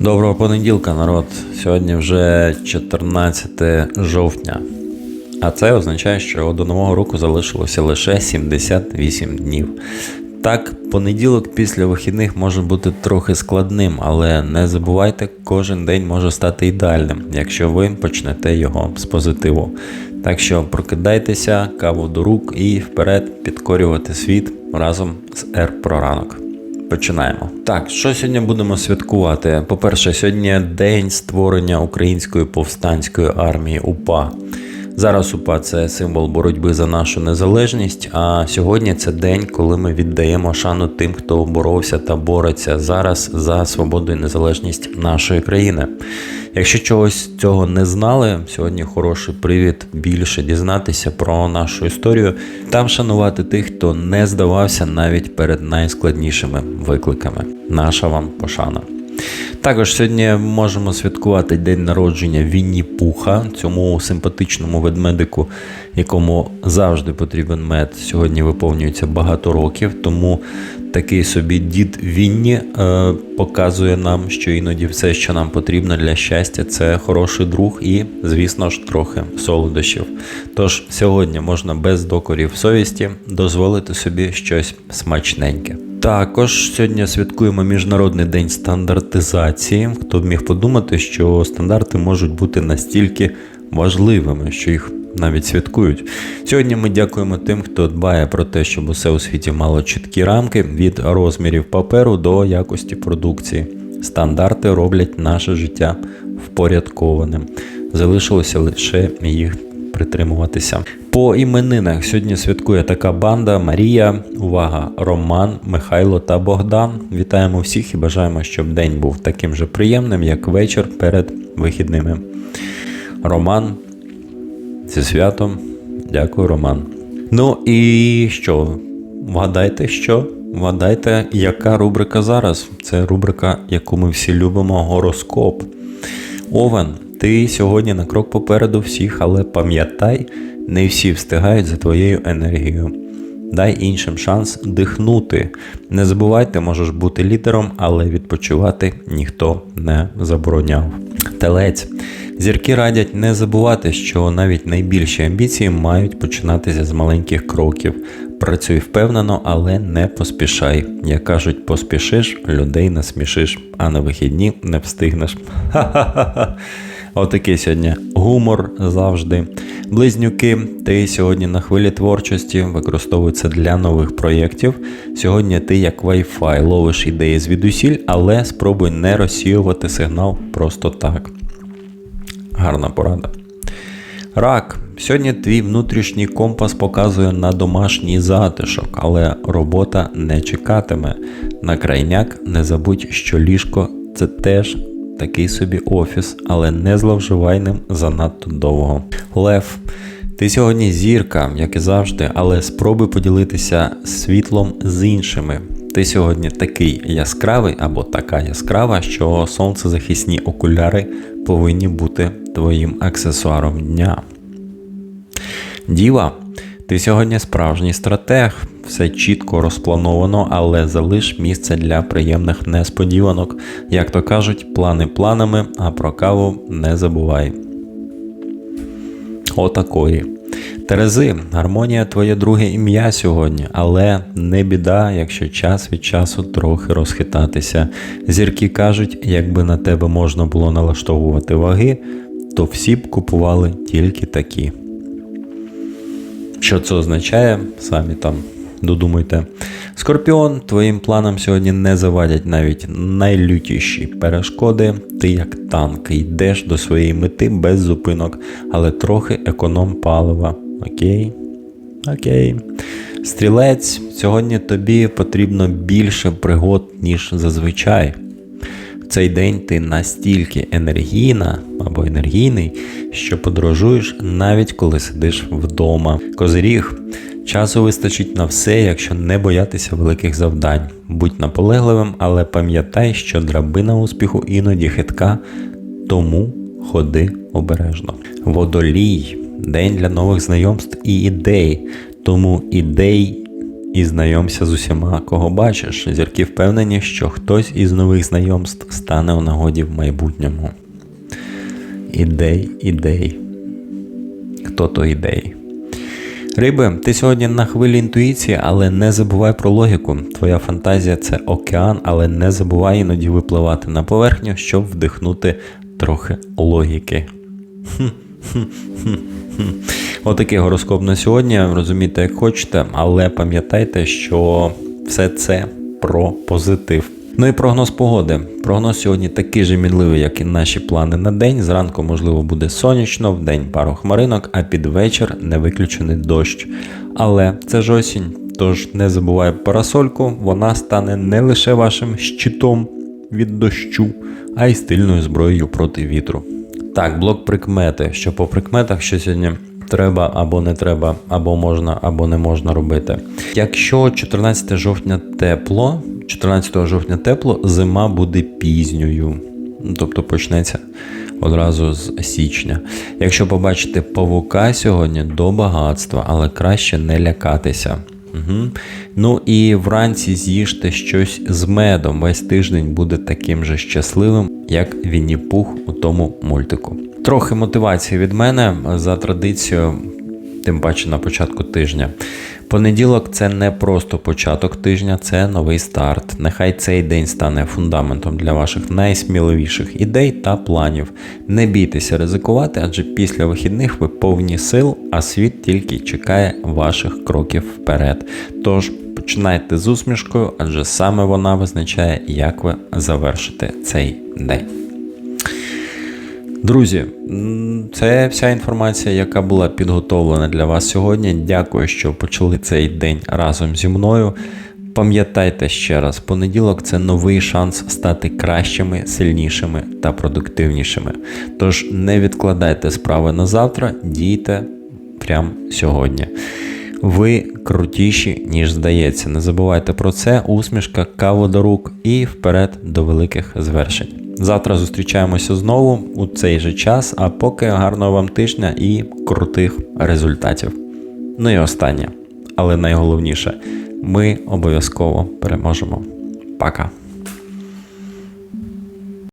Доброго понеділка, народ. Сьогодні вже 14 жовтня. А це означає, що до нового року залишилося лише 78 днів. Так, понеділок після вихідних може бути трохи складним, але не забувайте, кожен день може стати ідеальним, якщо ви почнете його з позитиву. Так що прокидайтеся, каву до рук і вперед підкорювати світ разом з Р про ранок. Починаємо. Так, що сьогодні будемо святкувати? По-перше, сьогодні день створення Української повстанської армії УПА. Зараз УПА це символ боротьби за нашу незалежність. А сьогодні це день, коли ми віддаємо шану тим, хто боровся та бореться зараз за свободу і незалежність нашої країни. Якщо чогось цього не знали, сьогодні хороший привід більше дізнатися про нашу історію та вшанувати тих, хто не здавався навіть перед найскладнішими викликами. Наша вам пошана. Також сьогодні можемо святкувати день народження Вінні Пуха, цьому симпатичному ведмедику, якому завжди потрібен мед. Сьогодні виповнюється багато років, тому такий собі дід Вінні е, показує нам, що іноді все, що нам потрібно для щастя, це хороший друг і, звісно ж, трохи солодощів. Тож сьогодні можна без докорів совісті дозволити собі щось смачненьке. Також сьогодні святкуємо Міжнародний день стандартизації. Хто б міг подумати, що стандарти можуть бути настільки важливими, що їх навіть святкують. Сьогодні ми дякуємо тим, хто дбає про те, щоб усе у світі мало чіткі рамки від розмірів паперу до якості продукції. Стандарти роблять наше життя впорядкованим. Залишилося лише їх притримуватися. По іменинах сьогодні святкує така банда Марія. Увага, Роман, Михайло та Богдан. Вітаємо всіх і бажаємо, щоб день був таким же приємним, як вечір перед вихідними. Роман, зі святом. Дякую, Роман. Ну і що? Вгадайте, що? Вгадайте, яка рубрика зараз? Це рубрика, яку ми всі любимо, гороскоп. Овен, ти сьогодні на крок попереду всіх, але пам'ятай, не всі встигають за твоєю енергією. Дай іншим шанс дихнути. Не забувайте, можеш бути лідером, але відпочивати ніхто не забороняв. Телець. Зірки радять не забувати, що навіть найбільші амбіції мають починатися з маленьких кроків. Працюй впевнено, але не поспішай. Як кажуть, поспішиш, людей насмішиш, а на вихідні не встигнеш. Ха-ха-ха. Отакий сьогодні гумор завжди. Близнюки, ти сьогодні на хвилі творчості використовуються для нових проєктів. Сьогодні ти як Wi-Fi ловиш ідеї звідусіль, але спробуй не розсіювати сигнал просто так. Гарна порада. Рак. Сьогодні твій внутрішній компас показує на домашній затишок, але робота не чекатиме. На крайняк не забудь, що ліжко це теж такий собі офіс, але не зловживай ним занадто довго. Лев. Ти сьогодні зірка, як і завжди, але спробуй поділитися світлом з іншими. Ти сьогодні такий яскравий або така яскрава, що сонцезахисні окуляри повинні бути твоїм аксесуаром дня. Діва, ти сьогодні справжній стратег, все чітко розплановано, але залиш місце для приємних несподіванок. Як то кажуть, плани планами, а про каву не забувай. Отакої. Терези, гармонія твоє друге ім'я сьогодні, але не біда, якщо час від часу трохи розхитатися. Зірки кажуть, якби на тебе можна було налаштовувати ваги, то всі б купували тільки такі. Що це означає? Самі там додумуйте. Скорпіон, твоїм планам сьогодні не завадять навіть найлютіші перешкоди. Ти як танк йдеш до своєї мети без зупинок, але трохи економ палива. Окей? Окей. Стрілець, сьогодні тобі потрібно більше пригод, ніж зазвичай. Цей день ти настільки енергійна або енергійний, що подорожуєш навіть коли сидиш вдома. Козиріг. Часу вистачить на все, якщо не боятися великих завдань. Будь наполегливим, але пам'ятай, що драбина успіху іноді хитка, тому ходи обережно. Водолій день для нових знайомств і ідей. Тому ідей і знайомся з усіма, кого бачиш. Зірки впевнені, що хтось із нових знайомств стане у нагоді в майбутньому. Ідей, ідей. Хто то ідей? Риби, ти сьогодні на хвилі інтуїції, але не забувай про логіку. Твоя фантазія це океан, але не забувай іноді випливати на поверхню, щоб вдихнути трохи логіки. Отакий гороскоп на сьогодні. Розумійте, як хочете, але пам'ятайте, що все це про позитив. Ну і прогноз погоди. Прогноз сьогодні такий же мінливий, як і наші плани на день. Зранку, можливо, буде сонячно, в день пару хмаринок, а під вечір не виключений дощ. Але це ж осінь, тож не забувай парасольку, вона стане не лише вашим щитом від дощу, а й стильною зброєю проти вітру. Так, блок прикмети. Що по прикметах, що сьогодні треба або не треба, або можна, або не можна робити. Якщо 14 жовтня тепло, 14 жовтня тепло, зима буде пізньою. Ну, Тобто почнеться одразу з січня. Якщо побачите павука сьогодні до багатства, але краще не лякатися. Угу. Ну і вранці з'їжте щось з медом. Весь тиждень буде таким же щасливим, як Вінні Пух у тому мультику. Трохи мотивації від мене за традицією, тим паче на початку тижня. Понеділок це не просто початок тижня, це новий старт. Нехай цей день стане фундаментом для ваших найсміливіших ідей та планів. Не бійтеся ризикувати, адже після вихідних ви повні сил, а світ тільки чекає ваших кроків вперед. Тож починайте з усмішкою, адже саме вона визначає, як ви завершите цей день. Друзі, це вся інформація, яка була підготовлена для вас сьогодні. Дякую, що почали цей день разом зі мною. Пам'ятайте ще раз, понеділок це новий шанс стати кращими, сильнішими та продуктивнішими. Тож не відкладайте справи на завтра, дійте прямо сьогодні. Ви крутіші, ніж здається. Не забувайте про це. Усмішка, кава до рук і вперед до великих звершень. Завтра зустрічаємося знову у цей же час, а поки гарного вам тижня і крутих результатів. Ну і останнє, але найголовніше, ми обов'язково переможемо. Пока!